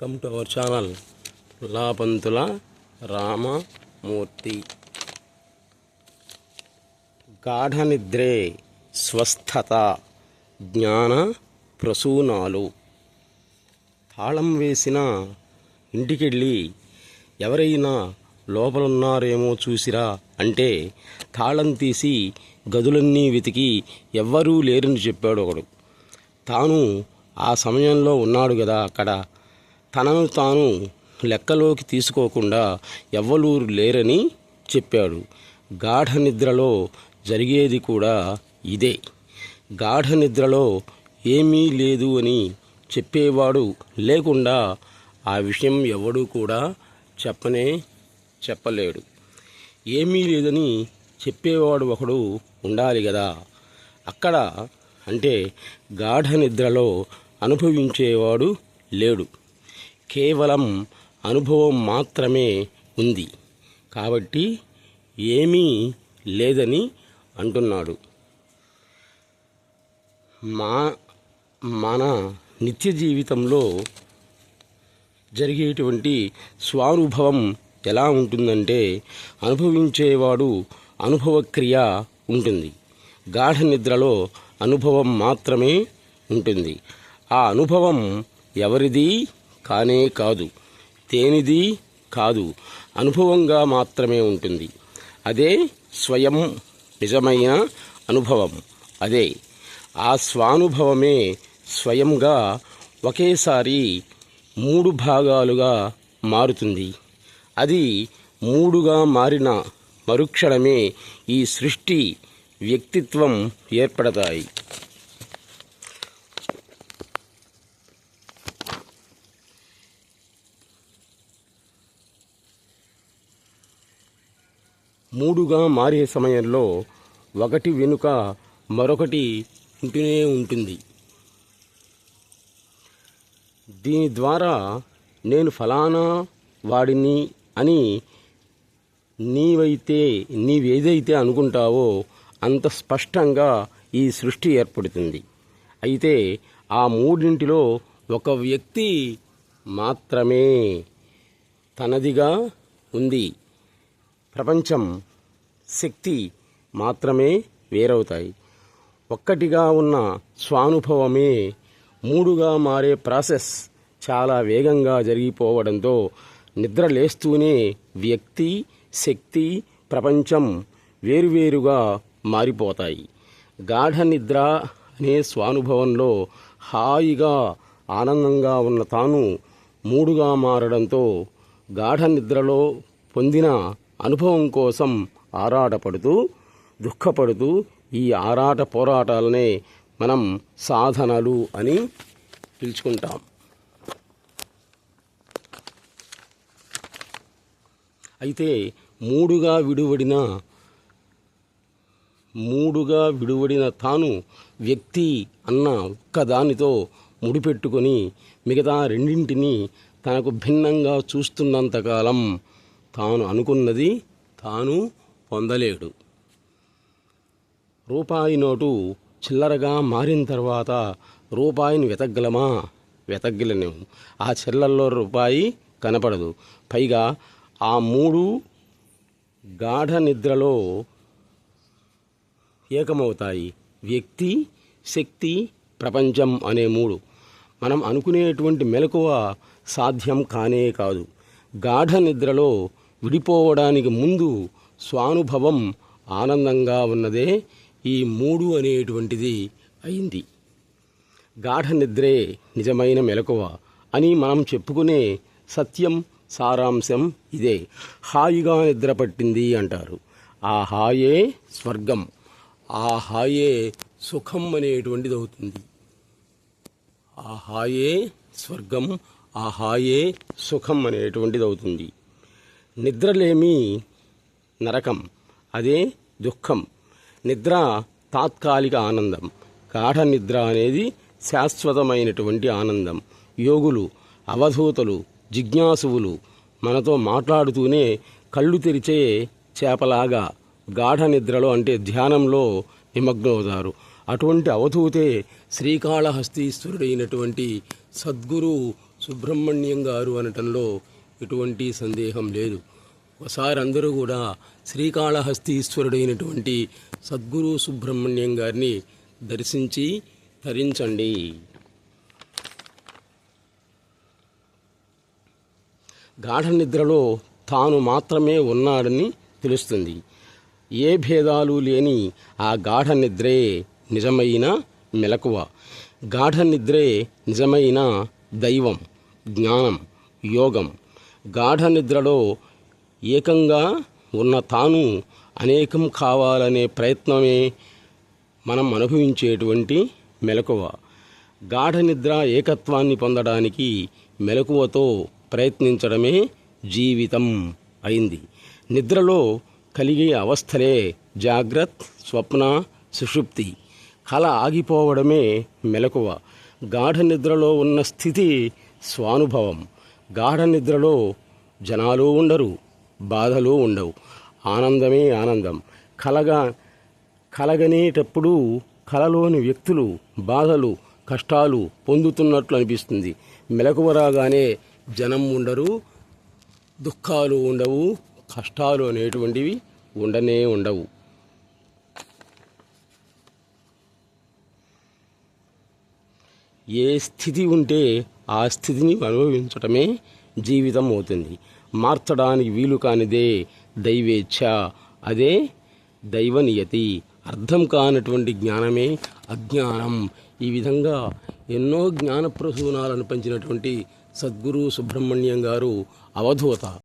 Welcome to our channel Lapantula Ramamurthy గాఢనిద్రే స్వస్థత జ్ఞాన ప్రసూనాలు తాళం వేసిన ఇంటికెళ్ళి ఎవరైనా లోపలున్నారేమో చూసిరా అంటే తాళం తీసి గదులన్నీ వెతికి ఎవ్వరూ లేరని చెప్పాడు ఒకడు తాను ఆ సమయంలో ఉన్నాడు కదా అక్కడ. తనను తాను లెక్కలోకి తీసుకోకుండా ఎవ్వలూరు లేరని చెప్పాడు. గాఢ నిద్రలో జరిగేది కూడా ఇదే. గాఢ నిద్రలో ఏమీ లేదు అని చెప్పేవాడు లేకుండా ఆ విషయం ఎవడూ కూడా చెప్పనే చెప్పలేడు. ఏమీ లేదని చెప్పేవాడు ఒకడు ఉండాలి కదా అక్కడ అంటే గాఢ నిద్రలో అనుభవించేవాడు లేడు. కేవలం అనుభవం మాత్రమే ఉంది. కాబట్టి ఏమీ లేదని అంటున్నాడు. మా మన నిత్య జీవితంలో జరిగేటువంటి స్వానుభవం ఎలా ఉంటుందంటే అనుభవించేవాడు అనుభవక్రియ ఉంటుంది. గాఢ నిద్రలో అనుభవం మాత్రమే ఉంటుంది. ఆ అనుభవం ఎవరిది? కానే కాదు. తేనిది కాదు. అనుభవంగా మాత్రమే ఉంటుంది. అదే స్వయం నిజమైన అనుభవం. అదే. ఆ స్వానుభవమే స్వయంగా ఒకేసారి మూడు భాగాలుగా మారుతుంది. అది మూడుగా మారిన మరుక్షణమే ఈ సృష్టి వ్యక్తిత్వం ఏర్పడతాయి. మూడుగా మారే సమయంలో ఒకటి వెనుక మరొకటి ఉంటూనే ఉంటుంది. దీని ద్వారా నేను ఫలానా వాడిని అని నీవైతే నీవేదైతే అనుకుంటావో అంత స్పష్టంగా ఈ సృష్టి ఏర్పడుతుంది. అయితే ఆ మూడింటిలో ఒక వ్యక్తి మాత్రమే తనదిగా ఉంది. ప్రపంచం శక్తి మాత్రమే వేరవుతాయి. ఒక్కటిగా ఉన్న స్వానుభవమే మూడుగా మారే ప్రాసెస్ చాలా వేగంగా జరిగిపోవడంతో నిద్ర లేస్తూనే వ్యక్తి శక్తి ప్రపంచం వేరువేరుగా మారిపోతాయి. గాఢ నిద్ర అనే స్వానుభవంలో హాయిగా ఆనందంగా ఉన్న తాను మూడుగా మారడంతో గాఢ నిద్రలో పొందిన అనుభవం కోసం ఆరాటపడుతూ దుఃఖపడుతూ ఈ ఆరాట పోరాటాలనే మనం సాధనలు అని పిలుచుకుంటాం. అయితే మూడుగా విడువడిన మూడుగా విడువడిన తాను వ్యక్తి అన్న ఒక్కదానితో ముడిపెట్టుకొని మిగతా రెండింటిని తనకు భిన్నంగా చూస్తున్నంతకాలం తాను అనుకున్నది తాను పొందలేడు. రూపాయి నోటు చిల్లరగా మారిన తర్వాత రూపాయిని వెతగలమా వెతగ్గలేము ఆ చిల్లల్లో రూపాయి కనపడదు. పైగా ఆ మూడు గాఢ నిద్రలో ఏకమవుతాయి. వ్యక్తి శక్తి ప్రపంచం అనే మూడు. మనం అనుకునేటువంటి మెలకువ సాధ్యం కానే కాదు. గాఢ నిద్రలో విడిపోవడానికి ముందు స్వానుభవం ఆనందంగా ఉన్నదే ఈ మూడు అనేటువంటిది అయింది. గాఢ నిద్రే నిజమైన మెలకువ అని మనం చెప్పుకునే సత్యం సారాంశం ఇదే. హాయిగా నిద్ర పట్టింది అంటారు. ఆ హాయే స్వర్గం ఆ హాయే సుఖం అనేటువంటిది అవుతుంది. ఆ హాయే స్వర్గం ఆ హాయే సుఖం అనేటువంటిది అవుతుంది. నిద్రలేమి నరకం అదే దుఃఖం. నిద్ర తాత్కాలిక ఆనందం. గాఢ నిద్ర అనేది శాశ్వతమైనటువంటి ఆనందం. యోగులు అవధూతలు జిజ్ఞాసువులు మనతో మాట్లాడుతూనే కళ్ళు తెరిచే చేపలాగా గాఢ నిద్రలో అంటే ధ్యానంలో నిమగ్నమవుతారు అటువంటి అవధూతే శ్రీకాళహస్తీశ్వరుడైనటువంటి సద్గురు సుబ్రహ్మణ్యం గారు అనటంలో ఎటువంటి సందేహం లేదు. ఒకసారి అందరూ కూడా శ్రీకాళహస్తీశ్వరుడైనటువంటి సద్గురు సుబ్రహ్మణ్యం గారిని దర్శించి ధరించండి గాఢ నిద్రలో తాను మాత్రమే ఉన్నాడని తెలుస్తుంది. ఏ భేదాలు లేని ఆ గాఢ నిద్రే నిజమైన మెలకువ. గాఢ నిద్రే నిజమైన దైవం జ్ఞానం యోగం. గాఢ నిద్రలో ఏకంగా ఉన్న తాను అనేకం కావాలనే ప్రయత్నమే మనం అనుభవించేటువంటి మెలకువ. గాఢ నిద్ర ఏకత్వాన్ని పొందడానికి మెలకువతో ప్రయత్నించడమే జీవితం అయింది. నిద్రలో కలిగే అవస్థలే జాగ్రత్త స్వప్న సుషుప్తి. కల ఆగిపోవడమే మెలకువ. గాఢ నిద్రలో ఉన్న స్థితి స్వానుభవం. గాఢ నిద్రలో జనాలు ఉండరు బాధలు ఉండవు. ఆనందమే ఆనందం. కలగా కలగనేటప్పుడు కలలోని వ్యక్తులు బాధలు కష్టాలు పొందుతున్నట్లు అనిపిస్తుంది. మెలకువ రాగానే జనం ఉండరు దుఃఖాలు ఉండవు కష్టాలు అనేటువంటివి ఉండనే ఉండవు. ఏ స్థితి ఉంటే ఆ స్థితిని అనుభవించటమే జీవితం అవుతుంది. మార్చడానికి వీలు కానిదే దైవేచ్ఛ. అదే దైవ నియతి అర్థం కానటువంటి జ్ఞానమే అజ్ఞానం. ఈ విధంగా ఎన్నో జ్ఞాన ప్రసూనాలను పంచినటువంటి సద్గురు సుబ్రహ్మణ్యం గారు అవధూత.